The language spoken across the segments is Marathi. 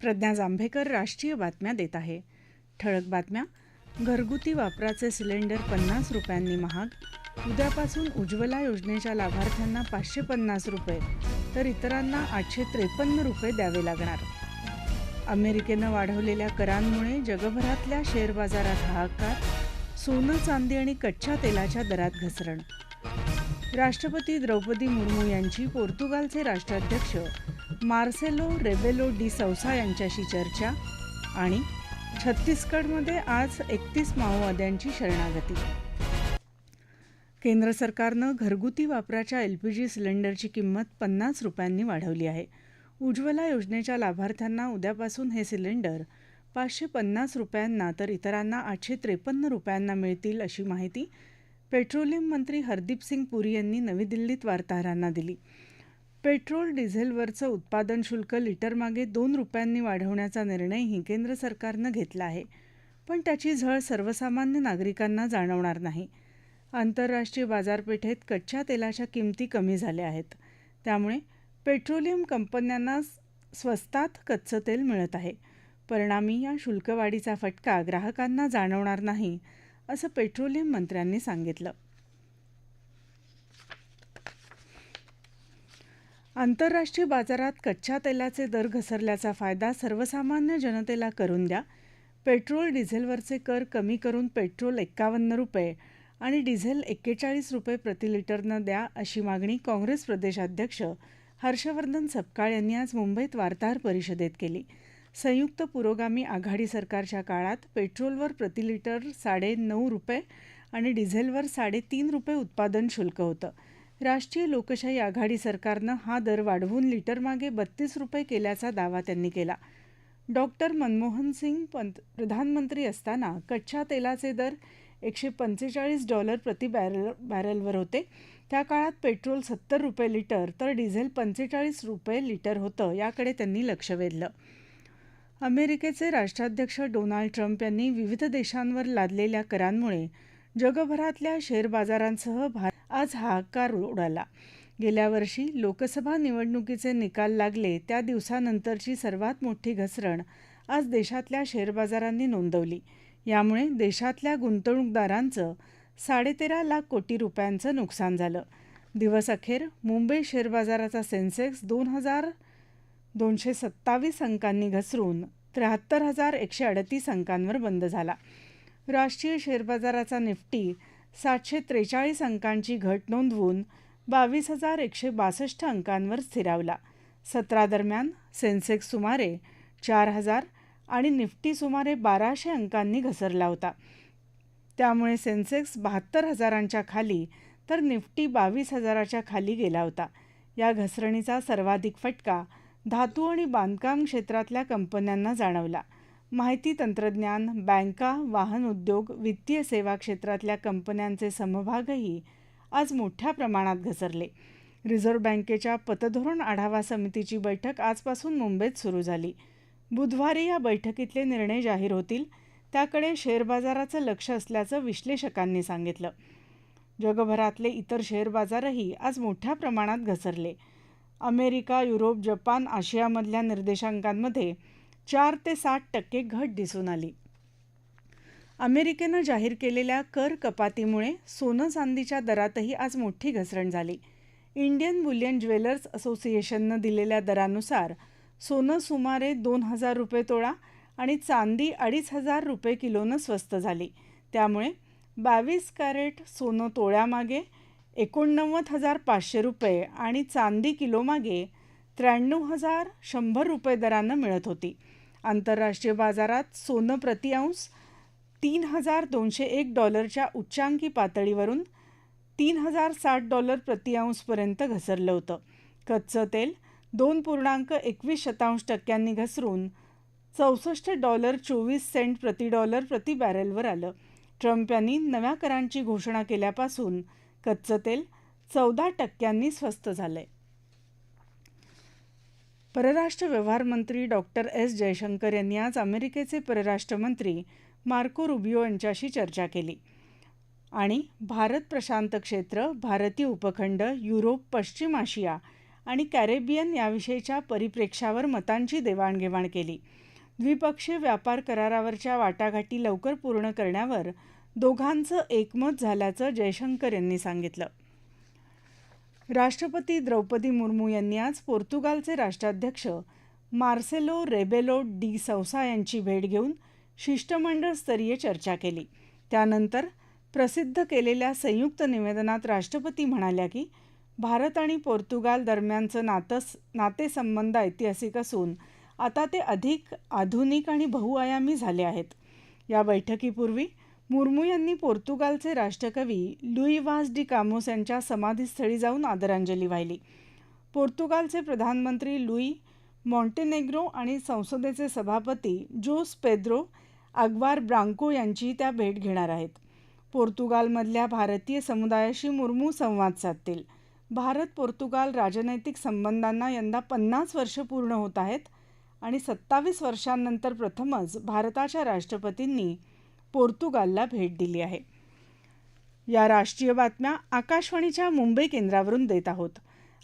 प्रज्ञा जांभेकर राष्ट्रीय बातम्या देत आहे. ठळक बातम्या. घरगुती वापराचे सिलेंडर पन्नास रुपयांनी महाग. उद्यापासून उज्ज्वला योजनेच्या लाभार्थ्यांना पाचशे पन्नास रुपये तर इतरांना आठशे त्रेपन्न रुपये द्यावे लागणार. अमेरिकेनं वाढवलेल्या करांमुळे जगभरातल्या शेअर बाजारात हाहाकार सोनं चांदी आणि कच्च्या तेलाच्या दरात घसरण. राष्ट्रपती द्रौपदी मुर्मू यांची पोर्तुगालचे राष्ट्राध्यक्ष मार्सेलो रेबेलो डी सौसा यांच्याशी चर्चा आणि छत्तीसगडमध्ये आज एकतीस माओवाद्यांची शरणागती. केंद्र सरकारनं घरगुती वापराच्या एल पी जी सिलेंडरची किंमत पन्नास रुपयांनी वाढवली आहे. उज्ज्वला योजनेच्या लाभार्थ्यांना उद्यापासून हे सिलेंडर पाचशे पन्नास रुपयांना तर इतरांना आठशे त्रेपन्न रुपयांना मिळतील अशी माहिती पेट्रोलियम मंत्री हरदीप सिंग पुरी यांनी नवी दिल्लीत वार्ताहरांना दिली. पेट्रोल डिझेलवरचं उत्पादन शुल्क लिटरमागे दोन रुपयांनी वाढवण्याचा निर्णयही केंद्र सरकारनं घेतला आहे. पण त्याची झळ सर्वसामान्य नागरिकांना जाणवणार नाही. आंतरराष्ट्रीय बाजारपेठेत कच्च्या तेलाच्या किमती कमी झाल्या आहेत. त्यामुळे पेट्रोलियम कंपन्यांना स्वस्तात कच्चं तेल मिळत आहे. परिणामी या शुल्कवाढीचा फटका ग्राहकांना जाणवणार नाही असं पेट्रोलियम मंत्र्यांनी सांगितलं. आंतरराष्ट्रीय बाजारात कच्च्या तेलाचे दर घसरल्याचा फायदा सर्वसामान्य जनतेला करून द्या. पेट्रोल डिझेलवरचे कर कमी करून पेट्रोल एक्कावन्न रुपये आणि डिझेल एक्केचाळीस रुपये प्रतिलिटरनं द्या अशी मागणी काँग्रेस प्रदेशाध्यक्ष हर्षवर्धन सपकाळ यांनी आज मुंबईत वार्ताहर परिषदेत केली. संयुक्त पुरोगामी आघाडी सरकारच्या काळात पेट्रोलवर प्रति लिटर साडे नऊ रुपये आणि डिझेलवर साडेतीन रुपये उत्पादन शुल्क होतं. राष्ट्रीय लोकशाही आघाडी सरकारनं हा दर वाढवून लिटरमागे बत्तीस रुपये केल्याचा दावा त्यांनी केला. डॉक्टर मनमोहन सिंग पंत प्रधानमंत्री असताना कच्च्या तेलाचे दर एकशे पंचेचाळीस डॉलर प्रति बॅरल बॅरलवर होते. त्या काळात पेट्रोल सत्तर रुपये लिटर तर डिझेल पंचेचाळीस रुपये लिटर होतं याकडे त्यांनी लक्ष वेधलं. अमेरिकेचे राष्ट्राध्यक्ष डोनाल्ड ट्रम्प यांनी विविध देशांवर लादलेल्या करांमुळे जगभरातल्या शेअर बाजारांसह भार आज हाहाकार उडाला. गेल्या वर्षी लोकसभा निवडणुकीचे निकाल लागले त्या दिवसानंतरची सर्वात मोठी घसरण आज देशातल्या शेअर बाजारांनी नोंदवली. यामुळे देशातल्या गुंतवणूकदारांचं साडेतेरा लाख कोटी रुपयांचं नुकसान झालं. दिवस अखेर मुंबई शेअर बाजाराचा सेन्सेक्स दोन हजार दोनशे सत्तावीस अंकांनी घसरून त्र्याहत्तर हजार एकशे अडतीस अंकांवर बंद झाला. राष्ट्रीय शेअर बाजाराचा निफ्टी सातशे त्रेचाळीस अंकांची घट नोंदवून बावीस हजार एकशे बासष्ट अंकांवर स्थिरावला. सत्रादरम्यान सेन्सेक्स सुमारे चार हजार आणि निफ्टी सुमारे बाराशे अंकांनी घसरला होता. त्यामुळे सेन्सेक्स बहात्तर हजारांच्या खाली तर निफ्टी बावीस हजाराच्या खाली गेला होता. या घसरणीचा सर्वाधिक फटका धातू आणि बांधकाम क्षेत्रातल्या कंपन्यांना जाणवला. माहिती तंत्रज्ञान बँका वाहन उद्योग वित्तीय सेवा क्षेत्रातल्या कंपन्यांचे समभागही आज मोठ्या प्रमाणात घसरले. रिझर्व्ह बँकेच्या पतधोरण आढावा समितीची बैठक आजपासून मुंबईत सुरू झाली. बुधवारी या बैठकीतले निर्णय जाहीर होतील त्याकडे शेअर बाजाराचं लक्ष असल्याचं विश्लेषकांनी सांगितलं. जगभरातले इतर शेअर बाजारही आज मोठ्या प्रमाणात घसरले. अमेरिका युरोप जपान आशियामधल्या निर्देशांकांमध्ये चार ते सात टक्के घट दिसून आली. अमेरिकेनं जाहीर केलेल्या कर कपातीमुळे सोनं चांदीच्या दरातही आज मोठी घसरण झाली. इंडियन बुलियन ज्वेलर्स असोसिएशननं दिलेल्या दरानुसार सोनं सुमारे दोन हजार रुपये तोळा आणि चांदी अडीच हजार रुपये किलोनं स्वस्त झाली. त्यामुळे बावीस कॅरेट सोनं तोळ्यामागे एकोणनव्वद हजार पाचशे रुपये आणि चांदी किलोमागे त्र्याण्णव हजार शंभर रुपये दरानं मिळत होती. आंतरराष्ट्रीय बाजारात सोनं प्रतिअंश तीन हजार दोनशे एक डॉलरच्या उच्चांकी पातळीवरून तीन हजार साठ डॉलर प्रतिअंशपर्यंत घसरलं होतं. कच्चं तेल दोन पूर्णांक एकवीस शतांश टक्क्यांनी घसरून चौसष्ट डॉलर चोवीस सेंट प्रति डॉलर प्रति बॅरेलवर आलं. ट्रम्प यांनी नव्या करांची घोषणा केल्यापासून कच्चं तेल चौदा टक्क्यांनी स्वस्त झालंय. परराष्ट्र व्यवहार मंत्री डॉक्टर एस. जयशंकर यांनी आज अमेरिकेचे परराष्ट्र मंत्री मार्को रुबियो यांच्याशी चर्चा केली. आणि भारत प्रशांत क्षेत्र भारतीय उपखंड युरोप पश्चिम आशिया आणि कॅरेबियन याविषयीच्या परिप्रेक्ष्यावर मतांची देवाणघेवाण केली. द्विपक्षीय व्यापार करारावरच्या वाटाघाटी लवकर पूर्ण करण्यावर दोघांचं एकमत झाल्याचं जयशंकर यांनी सांगितलं. राष्ट्रपती द्रौपदी मुर्मू यांनी आज पोर्तुगालचे राष्ट्राध्यक्ष मार्सेलो रेबेलो डी सौसा यांची भेट घेऊन शिष्टमंडळ स्तरीय चर्चा केली. त्यानंतर प्रसिद्ध केलेल्या संयुक्त निवेदनात राष्ट्रपती म्हणाल्या की भारत आणि पोर्तुगाल दरम्यानचं नातस नातेसंबंध ऐतिहासिक असून आता ते अधिक आधुनिक आणि बहुआयामी झाले आहेत. या बैठकीपूर्वी मुर्मू यांनी पोर्तुगालचे राष्ट्रकवी लुई वास डी कामोस यांच्या समाधीस्थळी जाऊन आदरांजली वाहिली. पोर्तुगालचे प्रधानमंत्री लुई मॉन्टेनेग्रो आणि संसदेचे सभापती जोस पेद्रो अग्वार ब्रांको यांची त्या भेट घेणार आहेत. पोर्तुगालमधल्या भारतीय समुदायाशी मुर्मू संवाद साधतील. भारत पोर्तुगाल राजनैतिक संबंधांना यंदा पन्नास वर्ष पूर्ण होत आहेत आणि सत्तावीस वर्षांनंतर प्रथमच भारताच्या राष्ट्रपतींनी पोर्तुगालला भेट दिली आहे. या राष्ट्रीय बातम्या आकाशवाणीच्या मुंबई केंद्रावरून देत आहोत.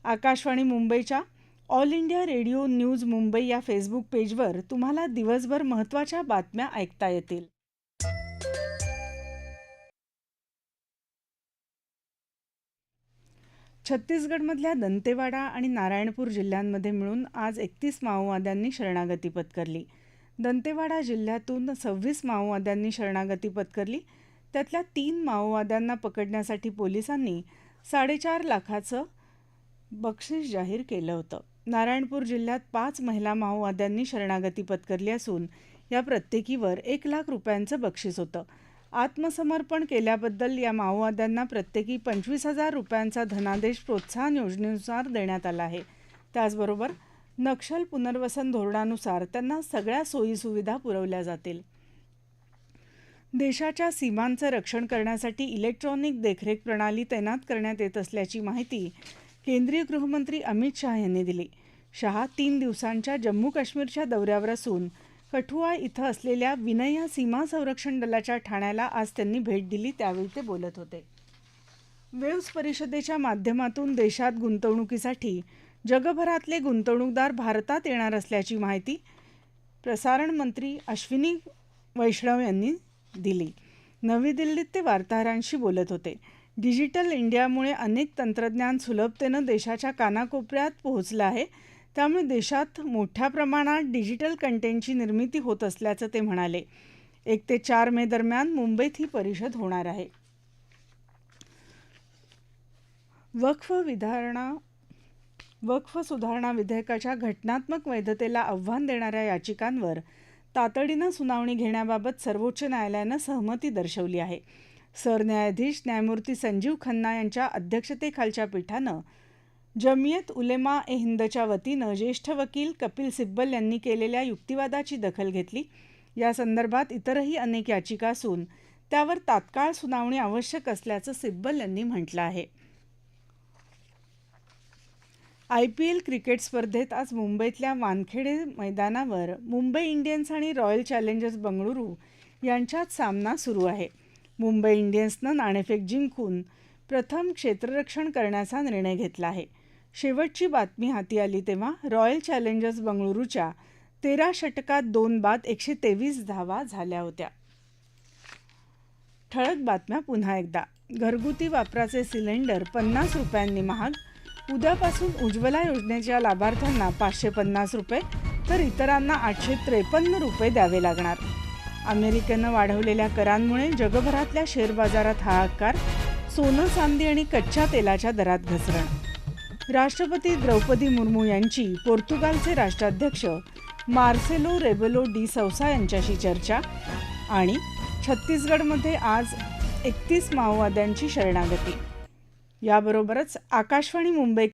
आकाशवाणी मुंबईच्या All India Radio News Mumbai या फेसबुक पेजवर तुम्हाला दिवसभर महत्त्वाच्या बातम्या ऐकता येतील. छत्तीसगडमधल्या दंतेवाडा आणि नारायणपूर जिल्ह्यांमध्ये मिळून आज एकतीस माओवाद्यांनी शरणागती पत्करली. दंतेवाडा जिल्ह्यातून सव्वीस माओवाद्यांनी शरणागती पत्करली. त्यातल्या तीन माओवाद्यांना पकडण्यासाठी पोलिसांनी साडेचार लाखाचं बक्षीस जाहीर केलं होतं. नारायणपूर जिल्ह्यात पाच महिला माओवाद्यांनी शरणागती पत्करली असून या प्रत्येकीवर एक लाख रुपयांचं बक्षीस होतं. आत्मसमर्पण केल्याबद्दल या माओवाद्यांना प्रत्येकी पंचवीस हजार रुपयांचा धनादेश प्रोत्साहन योजनेनुसार देण्यात आला आहे. त्याचबरोबर नक्षल पुनर्वसन धोरणानुसार त्यांना सगळ्या सोयीसुविधा पुरवल्या जातील. देशाच्या सीमांचं रक्षण करण्यासाठी इलेक्ट्रॉनिक देखरेख प्रणाली तैनात करण्यात येत असल्याची माहिती केंद्रीय गृहमंत्री अमित शहा यांनी दिली. शहा तीन दिवसांच्या जम्मू काश्मीरच्या दौऱ्यावर असून कठुआ इथं असलेल्या विनया सीमा संरक्षण दलाच्या ठाण्याला आज त्यांनी भेट दिली त्यावेळी ते बोलत होते. वेव्स परिषदेच्या माध्यमातून देशात गुंतवणुकीसाठी जगभरातले गुंतवणूकदार भारतात येणार असल्याची माहिती प्रसारण मंत्री अश्विनी वैष्णव यांनी दिली. नवी दिल्लीत ते वार्ताहरांशी बोलत होते. डिजिटल इंडियामुळे अनेक तंत्रज्ञान सुलभतेनं देशाच्या कानाकोपऱ्यात पोहोचलं आहे. त्यामुळे देशात मोठ्या प्रमाणात डिजिटल कंटेंटची निर्मिती होत असल्याचं ते म्हणाले. एक ते चार मे दरम्यान मुंबईत ही परिषद होणार आहे. वक्फ विधारणा वक्फ सुधारणा विधेयकाच्या घटनात्मक वैधतेला आव्हान देणाऱ्या याचिकांवर तातडीनं सुनावणी घेण्याबाबत सर्वोच्च न्यायालयानं सहमती दर्शवली आहे. सरन्यायाधीश न्यायमूर्ती संजीव खन्ना यांच्या अध्यक्षतेखालच्या पीठानं जमियत उलेमा ए हिंदच्या वतीनं ज्येष्ठ वकील कपिल सिब्बल यांनी केलेल्या युक्तिवादाची दखल घेतली. या संदर्भात इतरही अनेक याचिका असून त्यावर तात्काळ सुनावणी आवश्यक असल्याचं सिब्बल यांनी म्हटलं आहे. आय पी एल क्रिकेट स्पर्धेत आज मुंबईतल्या वानखेडे मैदानावर मुंबई इंडियन्स आणि रॉयल चॅलेंजर्स बंगळुरू यांच्यात सामना सुरू आहे. मुंबई इंडियन्सनं नाणेफेक जिंकून प्रथम क्षेत्ररक्षण करण्याचा निर्णय घेतला आहे. शेवटची बातमी हाती आली तेव्हा रॉयल चॅलेंजर्स बंगळुरूच्या तेरा षटकात दोन बाद एकशे तेवीस धावा झाल्या होत्या. ठळक बातम्या पुन्हा एकदा. घरगुती वापराचे सिलेंडर पन्नास रुपयांनी महाग उद्यापासून उज्ज्वला योजनेच्या लाभार्थ्यांना पाचशे पन्नास रुपये तर इतरांना आठशे त्रेपन्न रुपये द्यावे लागणार. अमेरिकेनं वाढवलेल्या करांमुळे जगभरातल्या शेअर बाजारात हाहाकार सोनं चांदी आणि कच्च्या तेलाच्या दरात घसरण. राष्ट्रपती द्रौपदी मुर्मू यांची पोर्तुगालचे राष्ट्राध्यक्ष मार्सेलो रेबेलो डी सौसा यांच्याशी चर्चा आणि छत्तीसगडमध्ये आज एकतीस माओवाद्यांची शरणागती. याबरोबरच आकाशवाणी मुंबई